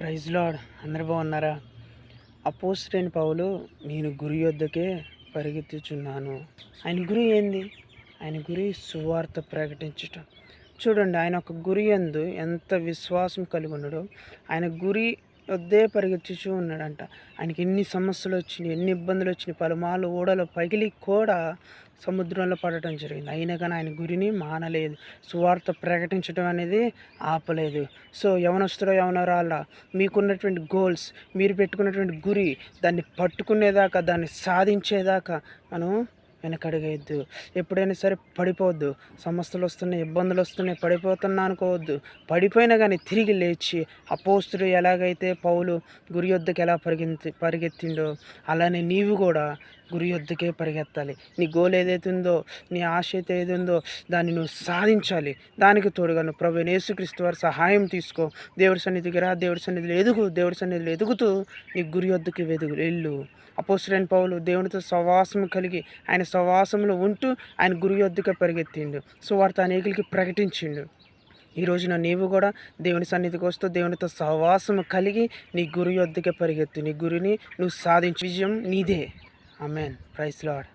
Praise lord అందరు బాగున్నారా? అపోస్టైన్ పౌలు నేను గురి యొద్దకే పరిగెత్తుచున్నాను. ఆయన గురి ఏంది? ఆయన గురి సువార్త ప్రకటించటం. చూడండి ఆయన ఒక గురి ఎందు ఎంత విశ్వాసం కలిగి ఉన్నాడో ఆయన గురి వద్దే పరిగెత్తుచూ ఉన్నాడంట. ఆయనకి ఎన్ని సమస్యలు వచ్చినాయి ఎన్ని ఇబ్బందులు వచ్చినాయి పలుమార్లు ఓడలు పగిలి కూడా సముద్రంలో పడటం జరిగింది. అయినా కానీ ఆయన గురిని మానలేదు. సువార్త ప్రకటించడం అనేది ఆపలేదు. సో యవనస్తులో యవనరాల మీకున్నటువంటి గోల్స్ మీరు పెట్టుకున్నటువంటి గురి దాన్ని పట్టుకునేదాకా దాన్ని సాధించేదాకా మనం వెనకడిగేయద్దు. ఎప్పుడైనా సరే పడిపోవద్దు. సమస్యలు వస్తున్నాయి ఇబ్బందులు వస్తున్నాయి పడిపోతున్నా అనుకోవద్దు. పడిపోయినా కానీ తిరిగి లేచి అపోస్తుడు ఎలాగైతే పౌలు గురి యొద్దకు ఎలా పరిగెత్తి పరిగెత్తిండో అలానే నీవు కూడా గురి యొద్దకే పరిగెత్తాలి. నీ గోల్ ఏదైతే ఉందో నీ ఆశ అయితే ఏది ఉందో దాన్ని నువ్వు సాధించాలి. దానికి తోడుగా నువ్వు ప్రభు యేసుక్రీస్తు వారి సహాయం తీసుకో. దేవుడి సన్నిధికి రా దేవుడి సన్నిధిలో ఎదుగు దేవుడి సన్నిధిలో ఎదుగుతూ నీ గురి వద్దకు వెదుగు వెళ్ళు. అపోసరైన పౌలు దేవునితో సవాసం కలిగి ఆయన సవాసంలో ఉంటూ ఆయన గురి వద్దకు పరిగెత్తిండు. సువార్త అనేకులకి ప్రకటించిండు. ఈ రోజున నీవు కూడా దేవుని సన్నిధికి వస్తూ దేవునితో సహవాసం కలిగి నీ గురి వద్దకే పరిగెత్తు. నీ గురిని నువ్వు సాధించు. విజయం నీదే. Amen price lord